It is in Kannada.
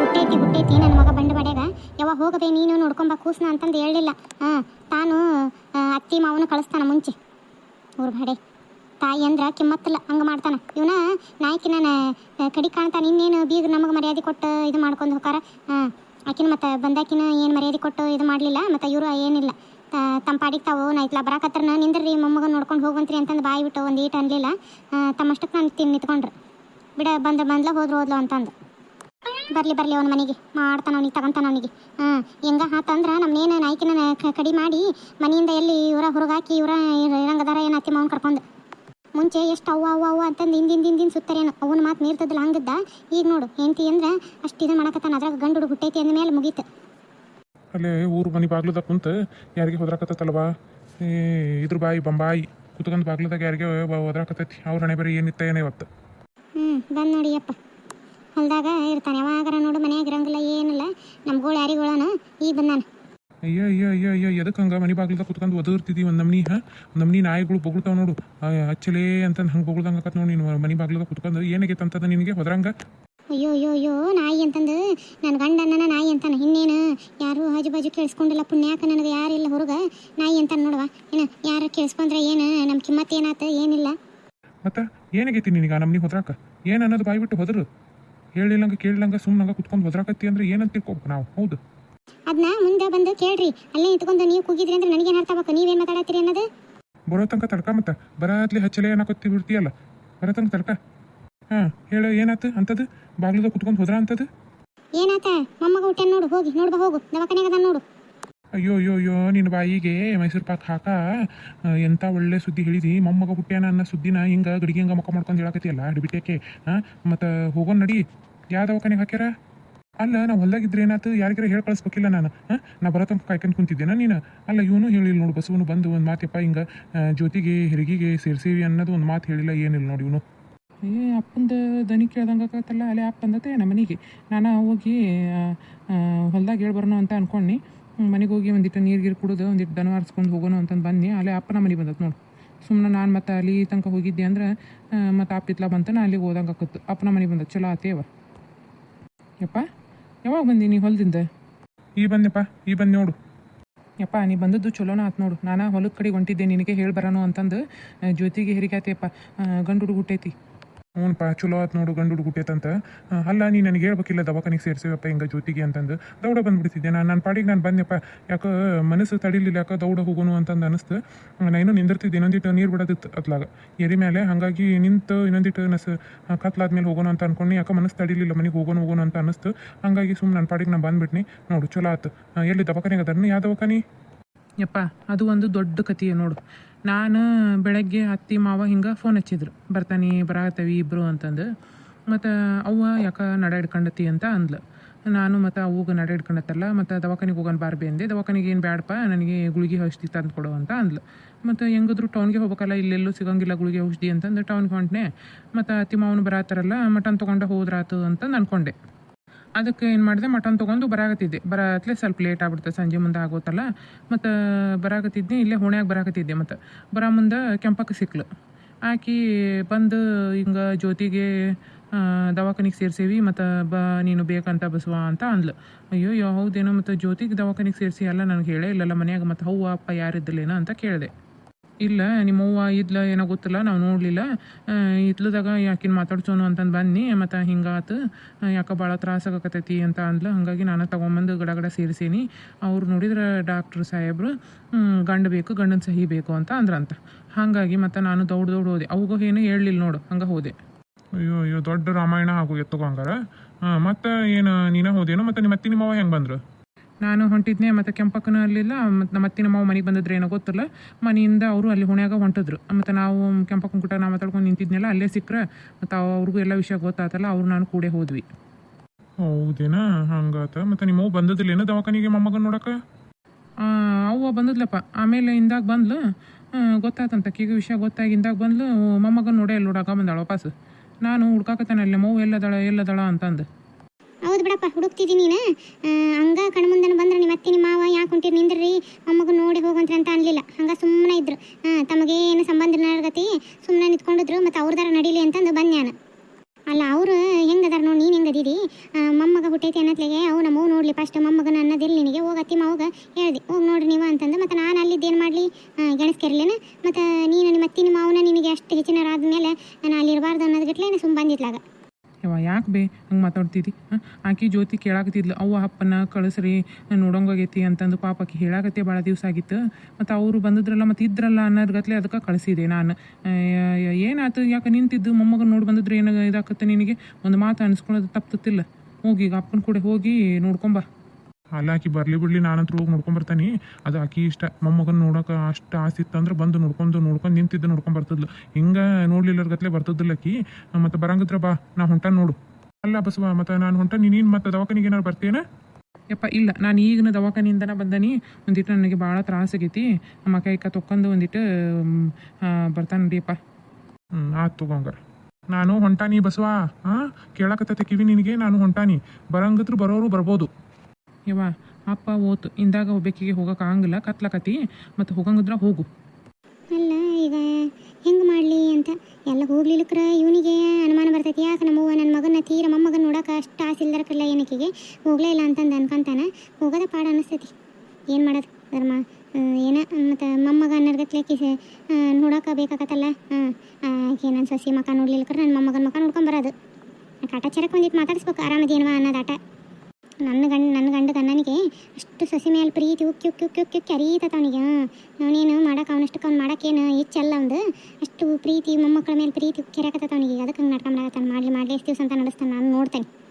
ಹುಟ್ಟೈತಿ ಹುಟ್ಟೈತಿ. ನನ್ನ ಮಗ ಬಂಡ ಬಡ್ಯಾಗ ಯಾವಾಗ ಹೋಗದೆ, ನೀನು ನೋಡ್ಕೊಂಬ, ಕೂಸ್ನ ಅಂತಂದು ಹೇಳಿಲ್ಲ ಹಾಂ, ತಾನು ಅತ್ತಿ ಮಾವನ ಕಳಿಸ್ತಾನ ಮುಂಚೆ. ಊರು ಬಾಡೆ. ತಾಯಿ ಅಂದ್ರೆ ಕಿಮ್ಮತ್ತಲ್ಲ, ಹಂಗೆ ಮಾಡ್ತಾನ. ಇವನ ನಾಯ್ಕಿನ ಕಡಿ ಕಾಣ್ತಾನೆ. ಇನ್ನೇನು ಬೀಗ ನಮಗೆ ಮರ್ಯಾದೆ ಕೊಟ್ಟು ಇದು ಮಾಡ್ಕೊಂಡು ಹೋಗಾರ ಹಾಂ, ಆಕಿನ ಮತ್ತೆ ಬಂದಾಕಿನ ಏನು ಮರ್ಯಾದೆ ಕೊಟ್ಟು ಇದು ಮಾಡಲಿಲ್ಲ. ಮತ್ತು ಇವರು ಏನಿಲ್ಲ. ತಮ್ಮ ಪಾಡಿಗೆ ತಾವು ನೈತ್ಲ ಬರಾಕತ್ರನ, ನಿಂದ್ರಿ ಮೊಮ್ಮಗ ನೋಡ್ಕೊಂಡು ಹೋಗಂತ್ರಿ ಅಂತಂದು ಬಾಯಿ ಬಿಟ್ಟು ಒಂದು ಈಟ್ ಅನ್ಲಿಲ್ಲ. ತಮ್ಮಷ್ಟಕ್ಕೆ ನಾನು ತಿನ್ ನಿಂತ್ಕೊಂಡ್ರು. ಬಿಡ, ಬಂದ, ಬಂದ್ಲ ಹೋದ್ರು ಹೋದ್ಲು ಅಂತಂದು. ಬರ್ಲಿ ಬರ್ಲಿ ಅವನ ಮನೆಗೆ. ಮಾಡ್ತಾನ ಅವನಿಗೆ ತಗೊಂತಾನ ಅವನಿಗೆ. ಹಾಂ ಹೆಂಗ? ಹಾತಂದ್ರ ನಮ್ಮನೇನು ನಾಯ್ಕಿನ ಕಡಿ ಮಾಡಿ ಮನೆಯಿಂದ ಎಲ್ಲಿ ಇವರ ಹೊರಗಾಕಿ ಇವರ ಇರಂಗದಾರ ಏನು ಅತ್ತಿ ಮಾವನ್ ಕರ್ಕೊಂಡು. ಮುಂಚೆ ಎಷ್ಟು ಅವ್ವ ಅವ್ವ ಅವ್ವ ಅಂತಂದು ಹಿಂದಿನ ಹಿಂದಿನ ಸುತ್ತರೇನು. ಅವನ ಮಾತು ಮೀರ್ತದಿಲ್ಲ ಹಂಗಿದ್ದ. ಈಗ ನೋಡು ಹೆಂಡತಿ ಅಂದ್ರೆ ಅಷ್ಟು ಇದನ್ನ ಮಾಡಕತ್ತಾನ. ಅದ್ರಾಗ ಗಂಡು ಹುಡುಗ ಹುಟ್ಟೈತಿ ಅಂದ ಮೇಲೆ ಮುಗೀತು. ಅಲ್ಲೇ ಊರು ಮನೆ ಬಾಗ್ಲದ ಕುಂತ ಯಾರಿಗೆ ಹೋದ್ರಾಕತ್ತಲ್ವಾ ಈ ಇದ್ರ ಬಾಯಿ ಬಂಬಾಯಿ ಕುತ್ಕೊಂಡ್ ಬಾಗ್ಲದಾಗ ಯಾರಿಗೆ ಹೋದ್ರಾಕತ್ತೈತಿ? ಅವ್ರ ಹಣೆ ಬರೀ ಏನಿತ್ತ ಏನೇ ಇವತ್ತು? ಹ್ಞೂ ಬಂದು ನೋಡಿಯಪ್ಪ ಹೊಲ್ದಾಗ ಇರ್ತಾನೆ. ಯಾವಾಗಾರ ನೋಡು ಮನ್ಯಾಗ ಇರಂಗಿಲ್ಲ ಏನಿಲ್ಲ. ನಮ್ಮ ಗೋಳು ಯಾರಿಗೋಳನ ಈ ಬಂದಾನ. ಅಯ್ಯೋ ಅಯ್ಯೋ ಅಯ್ಯೋ ಅಯ್ಯೋ ಎದಕ್ಕೆ ಹಂಗೆ ಮನೆ ಬಾಗ್ಲದಾಗ ಕುತ್ಕೊಂಡು ಒದರ್ತಿದ್ದಿ ಒಂದು ನಮ್ನಿ ಹಾಂ? ನಮ್ನಿ ನಾಯಿಗಳು ಬೊಗಳ್ತಾವ ನೋಡು. ಹಚ್ಚಲೇ ಅಚ್ಚಲೇ ಅಂತಂದು ಹಂಗೆ ಬೊಗಳ್ದಂಗೆ ಆಕತ್ ನೋಡಿ ನೀನು ಮನೆ ಬಾಗ್ಲದಾಗ ಕುತ್ಕೊಂಡು. ಏನಾಗೈತೆ ಅಂತದ ನಿನಗೆ? ಹೊದ್ರಂಗ ಅಯ್ಯೋ ಅಯ್ಯೋ ಅಯ್ಯೋ ನಾಯಿ ಅಂತಂದು. ನನ್ನ ಗಂಡನ ನಾಯಿ ಅಂತಾನ. ಇನ್ನೇನು? ಯಾರು ಆಜು ಬಾಜು ಕೇಳಿಸ್ಕೊಂಡಿಲ್ಲ. ಪುಣ್ಯಾಕ ನನಗೆ ಯಾರಿಲ್ಲ ಹೊರಗ ನಾಯಿ ಅಂತಾನೆ ನೋಡುವ. ಏನು ಯಾರು ಕೇಳಿಸ್ಕೊಂಡ್ರೆ ಏನು? ನಮ್ಮ ಕಿಮ್ಮತ್ ಏನಾತ? ಏನಿಲ್ಲ. ಮತ್ತೆ ಏನಾಗೈತಿ ನಿನಗೆ ನಮ್ಮನಿ ಹೊದ್ರಾಕ? ಏನು ಅನ್ನೋದು ಬಾಯಿ ಬಿಟ್ಟು ಹೊದರು? ಹೇಳಿಲ್ಲಂಗ ಕೇಳಿಲ್ಲಂಗ ಸುಮ್ಮನಂಗ ಕುತ್ಕೊಂಡು ಬದ್ರಾಕತ್ತಿ ಅಂದ್ರೆ ಏನಂತ ತಿಳ್ಕೊಬೇಕು ನಾವು? ಹೌದು. ಅದನ್ನ ಮುಂದೆ ಬಂದು ಕೇಳ್ರಿ. ಅಲ್ಲೇ ನಿಂತ್ಕೊಂಡು ನೀವು ಕೂಗಿದ್ರಿ ಅಂದ್ರೆ ನನಗೇನು ಅರ್ಥ ನೀವು ನೀವೇನು ಮಾತಾಡತ್ತೀರಿ ಅನ್ನೋದು? ಬರೋ ತನಕ ತಡ್ಕ ಮತ್ತೆ. ಬರಾತ್ಲಿ ಹಚ್ಚಲೇ ಏನಾಕತ್ತಿ ಬಿಡ್ತೀಯಲ್ಲ? ಬರೋ ತನಕ ತಡ್ಕ. ಹಾಂ ಹೇಳು ಏನಾತು ಅಂತದು ಬಾಗ್ಲದ ಕುತ್ಕೊಂಡು ಹೋದ್ರ ಅಂತದು ಏನಾತ? ಮೊಮ್ಮಗ ಊಟ ನೋಡು ಹೋಗಿ ನೋಡ್ಬಾ ಹೋಗು. ದವಾಖಾನೆಗೆ ನೋಡು. ಅಯ್ಯೋ ಅಯ್ಯೋ ಅಯ್ಯೋ, ನಿನ್ನ ಬಾಯಿಗೆ ಮೈಸೂರು ಪಾಕ್ ಹಾಕ? ಎಂಥ ಒಳ್ಳೆ ಸುದ್ದಿ ಹೇಳಿದಿ? ಮೊಮ್ಮಗ ಹುಟ್ಟ್ಯಾನ ಅನ್ನೋ ಸುದ್ದಿನ ಹಿಂಗೆ ಗಡಿಗೆ ಹಿಂಗೆ ಮುಖ ಮಾಡ್ಕೊಂಡು ಹೇಳಕತ್ತಿಯಲ್ಲ ಹಿಡಿಬಿಟ್ಟಕ್ಕೆ ಹಾಂ ಮತ್ತು ಹೋಗೋಣ ನಡಿ. ಯಾವ ದವಾಖಾನೆಗೆ ಹಾಕ್ಯಾರ? ಅಲ್ಲ, ನಾವು ಹೊಲ್ದಾಗಿದ್ರೆ ಏನಾಯ್ತು ಯಾರಿಗಾರ ಹೇಳಿ ಕಳಿಸ್ಬೇಕಿಲ್ಲ ನಾನು ನಾ ಬರೋ ತನಕ ಕಾಯ್ಕೊಂಡು ಕುಂತಿದ್ದೇನೆ ನೀನು? ಅಲ್ಲ, ಇವನು ಹೇಳಿಲ್ಲ ನೋಡು, ಬಸವನು ಬಂದು ಒಂದು ಮಾತಪ್ಪ ಹಿಂಗೆ ಜ್ಯೋತಿಗೆ, ಹೆರಿಗೆಗೆ ಸೇರ್ಸೇವಿ ಅನ್ನೋದು ಒಂದು ಮಾತು ಹೇಳಿಲ್ಲ, ಏನಿಲ್ಲ ನೋಡಿ ಇವನು. ಏ, ಅಪ್ಪಂದು ದನಿ ಕೇಳ್ದಂಗೆ ಅಲ್ಲೇ ಅಪ್ಪ ಬಂದತೆ ನಮ್ಮ ಮನೆಗೆ ನಾನು ಹೋಗಿ ಹೊಲ್ದಾಗ ಹೇಳಿ ಬರೋಣ ಅಂತ ಅನ್ಕೊಂಡು ಮನೆಗೆ ಹೋಗಿ ಒಂದಿಟ್ಟು ನೀರು ಗೀರು ಕುಡಿದು ಒಂದಿಟ್ಟು ದನ ಆರಿಸ್ಕೊಂಡು ಹೋಗೋಣ ಅಂತಂದು ಬನ್ನಿ ಅಲ್ಲೇ ಅಪ್ಪನ ಮನೆ ಬಂದತ್ ನೋಡು. ಸುಮ್ಮನೆ ನಾನು ಮತ್ತೆ ಅಲ್ಲಿ ತನಕ ಹೋಗಿದ್ದೆ ಅಂದ್ರೆ ಮತ್ತು ಆಪ್ತಿತ್ಲ ಇತ್ಲ ಬಂತ ನಾ ಅಲ್ಲಿಗೆ ಹೋದಂಗೆ ಆಕತ್ತು. ಅಪ್ಪನ ಮನೆ ಬಂದ ಚಲೋ ಆತೇವ ಯಪ್ಪ ಯಾವಾಗ ಬಂದಿ ನೀ ಹೊಲದಿಂದ? ಈ ಬಂದೆಪ್ಪ ಈ ಬಂದು ನೋಡು. ಯಪ್ಪ ನೀ ಬಂದದ್ದು ಚಲೋನ ಆತು ನೋಡು. ನಾನು ಹೊಲದ ಕಡೆ ಹೊಂಟಿದ್ದೆ ನಿನಗೆ ಹೇಳಿ ಬರೋಣ ಅಂತಂದು ಜ್ಯೋತಿಗೆ ಹೆರಿಗೆ ಆತೇಪ್ಪ ಗಂಡು ಹುಡುಗ ಹುಟ್ಟೈತಿ. ಹ್ಞೂನಪ್ಪ ಚಲೋ ಆತ್ ನೋಡು ಗಂಡು ಹುಡುಗ ಹುಟ್ಟೈತಂತ ಅಲ್ಲ, ನೀ ನನಗೆ ಹೇಳ್ಬೇಕಿಲ್ಲ ದವಾಖಾನಿಗೆ ಸೇರಿಸಿವಪ್ಪ ಹಿಂಗೆ ಜ್ಯೋತಿಗೆ ಅಂತಂದು. ದೌಡ ಬಂದ್ಬಿಡ್ತಿದ್ದೆ. ನಾನು ನನ್ನ ಪಾಡಿಗೆ ನಾನು ಬಂದೆಪ್ಪ ಯಾಕೆ ಮನಸ್ಸು ತಡಿಲಿಲ್ಲ, ಯಾಕೆ ದೌಡ ಹೋಗೋನು ಅಂತಂದು ಅನಿಸ್ತು. ನಾನು ನಿಂದಿರ್ತಿದ್ದೆ ಇನ್ನೊಂದಿಟ್ಟು ನೀರು ಬಿಡೋದಿತ್ತು ಅತ್ಲಾಗ ಎರಿ ಮೇಲೆ ಹಾಗಾಗಿ ನಿಂತು ಇನ್ನೊಂದಿಟ್ಟು ನಸ ಕತ್ಲಾದ್ಮೇಲೆ ಹೋಗೋಣ ಅಂತ ಅನ್ಕೊಂಡು ಯಾಕೆ ಮನಸ್ಸು ತಡಿಲಿಲ್ಲ, ಮನೆಗೆ ಹೋಗೋಣ ಹೋಗೋಣ ಅಂತ ಅನಿಸ್ತು. ಹಾಗಾಗಿ ಸುಮ್ಮನೆ ನನ್ನ ಪಾಡಿಗೆ ನಾನು ಬಂದ್ಬಿಟ್ನಿ. ನೋಡು, ಚಲೋ ಆತು. ಎಲ್ಲಿ ದವಾಖಾನೆಗೆ ಅದನ್ನ ಯಾವ ದವಾಖಾನಿ? ಯಪ್ಪ, ಅದು ಒಂದು ದೊಡ್ಡ ಕಥೆಯ ನೋಡು. ನಾನು ಬೆಳಗ್ಗೆ ಅತ್ತಿ ಮಾವ ಹಿಂಗೆ ಫೋನ್ ಹಚ್ಚಿದ್ರು. ಬರ್ತಾನೆ ಬರಾತವಿ ಇಬ್ಬರು ಅಂತಂದು. ಮತ್ತು ಅವ್ವ ಯಾಕೆ ನಡ ಹಿಡ್ಕೊಂಡತಿ ಅಂತ ಅಂದ್ಲು. ನಾನು ಮತ್ತು ಅವ್ಗೆ ನಡೆ ಮತ್ತು ದವಾಖಾನಿಗೆ ಹೋಗೋಣ ಬಾರ್ಬಿ ಅಂದೆ. ದವಾಖಾನಿಗೆ ಏನು ಬ್ಯಾಡಪ್ಪ ನನಗೆ ಗುಳಿಗೆ ಔಷಧಿ ತಂದು ಕೊಡು ಅಂತ ಅಂದ್ಲು. ಮತ್ತು ಹೆಂಗಿದ್ರು ಟೌನ್ಗೆ ಹೋಗ್ಬೇಕಲ್ಲ, ಇಲ್ಲೆಲ್ಲೂ ಸಿಗಂಗಿಲ್ಲ ಗುಳಿಗೆ ಔಷಧಿ ಅಂತಂದು ಟೌನ್ಗೆ ಹೊಂಟ್ನೆ. ಮತ್ತು ಅತ್ತಿ ಮಾವನು ಬರಾತಾರಲ್ಲ, ಮಟನ್ ತೊಗೊಂಡು ಹೋದ್ರಾತು ಅಂತಂದು ಅನ್ಕೊಂಡೆ ಅದಕ್ಕೆ ಏನು ಮಾಡಿದೆ ಮಟನ್ ತೊಗೊಂಡು ಬರಾಕತ್ತಿದ್ದೆ. ಬರತ್ಲೆ ಸ್ವಲ್ಪ ಲೇಟ್ ಆಗ್ಬಿಡ್ತು, ಸಂಜೆ ಮುಂದೆ ಆಗೋತಲ್ಲ. ಮತ್ತು ಬರಾಕತ್ತಿದ್ದೆ, ಇಲ್ಲೇ ಹೋಣ್ಯಾಗೆ ಬರಾಕತ್ತಿದ್ದೆ ಮತ್ತು. ಬರೋ ಮುಂದೆ ಕೆಂಪಕ್ಕೆ ಸಿಕ್ಲು. ಆಕಿ ಬಂದು ಹಿಂಗೆ ಜ್ಯೋತಿಗೆ ದವಾಖಾನಿಗೆ ಸೇರ್ಸೇವಿ, ಮತ್ತು ಬಾ, ನೀನು ಬೇಕಂತ ಬಸವ ಅಂತ ಅಂದ್ಲು. ಅಯ್ಯೋ ಯಾವ ಹೌದೇನೋ, ಮತ್ತು ಜ್ಯೋತಿಗೆ ದವಾಖಾನಿಗೆ ಸೇರಿಸಿ ಅಲ್ಲ, ನನಗೆ ಹೇಳೇ ಇಲ್ಲಲ್ಲ ಮನ್ಯಾಗ, ಮತ್ತು ಹೌವ ಅಪ್ಪ, ಯಾರಿದ್ದಲ್ಲೇನೋ ಅಂತ ಕೇಳಿದೆ. ಇಲ್ಲ ನಿಮ್ಮವ್ವ ಇದ್ಲ ಏನೋ ಗೊತ್ತಿಲ್ಲ, ನಾವು ನೋಡಲಿಲ್ಲ. ಇತ್ಲದಾಗ ಯಾಕಿನ ಮಾತಾಡ್ಸೋನು ಅಂತಂದು ಬನ್ನಿ, ಮತ್ತು ಹಿಂಗಾತು ಯಾಕೆ ಭಾಳ ತ್ರಾಸಾಗಕತ್ತೈತಿ ಅಂತ ಅಂದ್ಲು. ಹಾಗಾಗಿ ನಾನು ತೊಗೊಂಬಂದು ಗಡಗಡ ಗಡ ಸೇರಿಸೀನಿ. ಅವ್ರು ನೋಡಿದ್ರೆ ಡಾಕ್ಟ್ರು ಸಾಹೇಬ್ರು ಗಂಡು ಬೇಕು, ಗಂಡನ ಸಹಿ ಬೇಕು ಅಂತ ಅಂದ್ರಂತ. ಹಾಗಾಗಿ ಮತ್ತು ನಾನು ದೌಡ್ ದೌಡ್ ಹೋದೆ. ಅವಾಗ ಏನು ಹೇಳಲಿಲ್ಲ ನೋಡು, ಹಂಗೆ ಹೋದೆ. ಅಯ್ಯೋ ಅಯ್ಯೋ, ದೊಡ್ಡ ರಾಮಾಯಣ ಆಗು ಎತ್ತಗೋ ಹಂಗಾರ. ಮತ್ತೆ ಏನು, ನೀನೇ ಹೋದೇನು? ಮತ್ತು ನಿಮ್ಮ ಅತ್ತಿ ನಿಮ್ಮವ್ವ ಹೆಂಗೆ ಬಂದ್ರು? ನಾನು ಹೊಂಟಿದ್ನೆ ಮತ್ತು ಕೆಂಪಕ್ಕನೂ ಅಲ್ಲಿಲ್ಲ ಮತ್ತು ನಮ್ಮ ಅತ್ತಿನ ಮಾವು ಮನೆಗೆ ಬಂದಿದ್ರೆ ಏನೋ ಗೊತ್ತಿಲ್ಲ. ಮನೆಯಿಂದ ಅವರು ಅಲ್ಲಿ ಹುಣ್ಯಾಗ ಹೊಂಟಿದ್ರು. ಮತ್ತು ನಾವು ಕೆಂಪಕ್ಕನ ಕೂಟ ನಾವು ಮಾತಾಡ್ಕೊಂಡು ನಿಂತಿದ್ನೆಲ್ಲ ಅಲ್ಲೇ ಸಿಕ್ಕರೆ ಮತ್ತು ಅವ್ರಿಗೂ ಎಲ್ಲ ವಿಷಯ ಗೊತ್ತಾತಲ್ಲ ಅವ್ರು ನಾನು ಕೂಡೇ ಹೋದ್ವಿ. ಹೌದೇನಾ? ಹಂಗಾತ. ಮತ್ತು ನಿಮ್ಮವ್ವ ಬಂದದಿಲ್ಲ ಏನೋ ದವಾಖಾನಿಗೆ ಮೊಮ್ಮಗನ ನೋಡಕ್ಕೆ ಅವ್ವ ಬಂದದ್ಲಪ್ಪ. ಆಮೇಲೆ ಇಂದಾಗ ಬಂದ್ಲು. ಗೊತ್ತಾತಂತ. ಕೀಗ ವಿಷಯ ಗೊತ್ತಾಗಿ ಇಂದಾಗ ಬಂದ್ಲು. ಮೊಮ್ಮಗನ ನೋಡೇ ಅಲ್ಲಿ ನೋಡಾಕ ಬಂದಾಳ ವಾಪಸ್ ನಾನು ಹುಡ್ಕಾಕತ್ತಾನೆ ಅಲ್ಲಿ ಮೌ ಎಲ್ಲದಳ ಎಲ್ಲದಳ ಅಂತಂದು. ಬಿಡಪ್ಪ, ಹುಡುಕ್ತಿದ್ದೀನಿ ನೀನು. ಹಂಗ ಕಣ್ಮುಂದನ ಬಂದ್ರೆ ನಿಮ್ಮ ಅತ್ತಿ ನಿಮ್ಮ ಮಾವ ಯಾಕೆ ಹೊಂಟಿರಿ ನಿಂದ್ರಿ? ಮೊಮ್ಮಗ ನೋಡಿ ಹೋಗಂತ್ರಿ ಅಂತ ಅನ್ಲಿಲ್ಲ. ಹಂಗ ಸುಮ್ಮನೆ ಇದ್ರು. ತಮಗೇನು ಸಂಬಂಧ ಗತಿ ಸುಮ್ಮನೆ ನಿಂತ್ಕೊಂಡಿದ್ರು ಮತ್ತು ಅವ್ರದಾರ ನಡೀಲಿ ಅಂತಂದು ಬಂದ ನಾನು. ಅಲ್ಲ, ಅವರು ಹೆಂಗದಾರ ನೋಡಿ, ನೀನು ಹೆಂಗ ದೀದಿ ಮೊಮ್ಮಗ ಹುಟ್ಟೈತಿ ಅನ್ನತ್ಲೆಗೆ ಅವು ನಮ್ಮ ನೋಡ್ಲಿ ಫಸ್ಟ್ ಮೊಮ್ಮಗನ ಅನ್ನೋದಿಲ್ಲ ನಿನಗೆ ಹೋಗತ್ತಿ ಮಾವಾಗ ಹೇಳ್ದೆ. ಹೋಗಿ ನೋಡ್ರಿ ನೀವು ಅಂತಂದು ಮತ್ತು ನಾನು ಅಲ್ಲಿದ್ದೇನು ಮಾಡಲಿ? ಗೆಣಸ್ಕೆರ್ಲೇನ? ಮತ್ತು ನೀನು ನಿಮ್ಮ ಅತ್ತಿ ನಿಮ್ಮ ಮಾವನ ನಿನಗೆ ಅಷ್ಟು ಹೆಚ್ಚಿನ ಆದಮೇಲೆ ನಾನು ಅಲ್ಲಿ ಇರಬಾರ್ದು ಅನ್ನೋದಕ್ಕೆ ಸುಮ್ಮ ಬಂದಿತ್ಲಾಗ ಯವ್ವ, ಯಾಕೆ ಬೇ ಹಂಗೆ ಮಾತಾಡ್ತಿದ್ದಿ ಆಕಿ ಜ್ಯೋತಿ ಕೇಳಾಕತ್ತಿದ್ಲು, ಅವ್ವ ಅಪ್ಪನ ಕಳಿಸ್ರಿ ನೋಡೋಂಗಾಗೈತಿ ಅಂತಂದು ಪಾಪ ಆಕಿ ಹೇಳಾಕತ್ತೆ ಭಾಳ ದಿವಸ ಆಗಿತ್ತು. ಮತ್ತು ಅವರು ಬಂದಿದ್ರಲ್ಲ, ಮತ್ತು ಇದ್ರಲ್ಲ ಅನ್ನೋದ್ಗತ್ಲೆ ಅದಕ್ಕೆ ಕಳಿಸಿದೆ ನಾನು. ಏನಾಯ್ತು? ಯಾಕೆ ನಿಂತಿದ್ದು? ಮೊಮ್ಮಗನ ನೋಡಿ ಬಂದಿದ್ರೆ ಏನು ಇದಾಕತ್ತೆ ನಿನಗೆ? ಒಂದು ಮಾತು ಅನ್ಸ್ಕೊಳ್ಳೋದು ತಪ್ಪತ್ತಿಲ್ಲ ಹೋಗಿ ಈಗ ಅಪ್ಪನ ಕೂಡ ಹೋಗಿ ನೋಡ್ಕೊಂಬ ಅಲ್ಲ ಆಕಿ ಬರ್ಲಿ ಬಿಡ್ಲಿ ನಾನಂತ್ರ ಹೋಗಿ ನೋಡ್ಕೊಂಡ್ ಬರ್ತಾನೆ ಅದು ಆಕಿ ಇಷ್ಟ. ಮೊಮ್ಮಗನ್ ನೋಡಕ್ಕೆ ಅಷ್ಟು ಆಸೆ ಇತ್ತಂದ್ರೆ ಬಂದು ನೋಡ್ಕೊಂಡು ನೋಡ್ಕೊಂಡು ನಿಂತಿದ್ದ ನೋಡ್ಕೊಂಡ್ ಬರ್ತದ್ಲು. ಹಿಂಗೆ ನೋಡ್ಲಿಲ್ಲರ್ಗತ್ಲೆ ಬರ್ತದಿಲ್ಲ ಆಕಿ. ಮತ್ತೆ ಬರಂಗಿದ್ರ ಬಾ ನಾ ಹೊಂಟ ನೋಡು. ಅಲ್ಲ ಬಸವ ಮತ್ತೆ ನಾನು ಹೊಂಟ ನೀನು ಮತ್ತೆ ದವಾಖಾನಿಗೆ ಏನಾರು ಬರ್ತೇನೆ ಯಪ್ಪ ಇಲ್ಲ. ನಾನು ಈಗಿನ ದವಾಖಾನಿಯಿಂದನ ಬಂದನಿ. ಒಂದಿಟ್ಟು ನನಗೆ ಭಾಳ ತ್ರಾಸಾಗೈತಿ ನಮ್ಮ ಕೈಕ ತೊಕ್ಕೊಂಡು ಒಂದಿಟ್ಟು ಬರ್ತಾನೆ ನಡಿಯಪ್ಪ ಹ್ಞೂ ಆಯ್ತು ತಗೋಂಗಾರ ನಾನು ಹೊಂಟಾನಿ ಬಸವಾ. ಹಾಂ ಕೇಳಕತ್ತೈತೆ ಕಿವಿ ನಿನಗೆ ನಾನು ಹೊಂಟಾನಿ. ಬರಂಗತ್ರ ಬರೋರು ಬರ್ಬೋದು. ಯವ್ವ, ಅಪ್ಪ ಓತು ಇಂದಾಗ ಒಬ್ಬಾಕಿಗೆ ಹೋಗಕ್ಕೆ ಆಗಂಗಿಲ್ಲ. ಕತ್ಲಕತಿ ಮತ್ತು ಹೋಗಂಗಿದ್ರ ಹೋಗು. ಅಲ್ಲ, ಈಗ ಹೆಂಗೆ ಮಾಡಲಿ ಅಂತ? ಎಲ್ಲ ಹೋಗ್ಲಿಲ್ಲಕ್ರ ಇವನಿಗೆ ಅನುಮಾನ ಬರ್ತೈತಿ. ಯಾಕೆ ನಮ್ಮವ್ವ ನನ್ನ ಮಗನ ತೀರ ಮೊಮ್ಮಗನ ನೋಡಕ್ಕೆ ಅಷ್ಟು ಆಸೆ ಇಲ್ದರಕ್ರಲ್ಲ ಏನಕ್ಕಿಗೆ ಹೋಗ್ಲೇ ಇಲ್ಲ ಅಂತಂದು ಅನ್ಕೊಂತಾನ. ಹೋಗೋದ ಪಾಡ ಅನ್ನಿಸ್ತೈತಿ ಏನು ಮಾಡೋದು? ಧರ್ಮ ಏನ? ಮತ್ತು ಮೊಮ್ಮಗ ಅನ್ನರ್ಗತ್ಲೆ ಕಿಸ ನೋಡಕ್ಕೆ ಬೇಕಾಗತ್ತಲ್ಲ ಹಾಂ ನನ್ನ ಸಸಿ ಮಕ್ಕ ನೋಡ್ಲಿಲ್ಲಕ್ರ ನನ್ನ ಮೊಮ್ಮಗನ ಮಕ್ಕ ನೋಡ್ಕೊಂಬರೋದು ಕಾಟಾಚಾರಕ್ಕೆ ಒಂದಿಟ್ಟು ಮಾತಾಡಿಸ್ಬೇಕು. ಆರಾಮದೇನವ ಅನ್ನೋದಾಟ ನನ್ನ ಗಂಡ ನನ್ನ ಗಂಡ ಗಂಡನಿಗೆ ಅಷ್ಟು ಸಸಿ ಮೇಲೆ ಪ್ರೀತಿ, ಉಕ್ಕಿ ಉಕ್ಕಿ ಉಕ್ಕಿ ಉಕ್ಕಿ ಉಕ್ಕಿ ಅರೀತತ ಅವನಿಗೆ. ಮಾಡಕ್ಕೆ, ಅವನಷ್ಟಕ್ಕೆ ಅವ್ನು ಮಾಡೋಕ್ಕೇನು ಹೆಚ್ಚಲ್ಲ ಒಂದು ಅಷ್ಟು ಪ್ರೀತಿ, ಮೊಮ್ಮಕ್ಕಳ ಮೇಲೆ ಪ್ರೀತಿ ಉಕ್ಕಿ ಅವನಿಗೆ. ಅದಕ್ಕೆ ಹಂಗೆ ನಾಟಕ ಮಾಡಾಕತ್ತಾನ ಮಾಡಲಿ ಮಾಡಲಿ, ಎಷ್ಟು ದಿವಸ ಅಂತ ನಡೆಸ್ತಾನೆ. ನಾನು ನೋಡ್ತೇನೆ.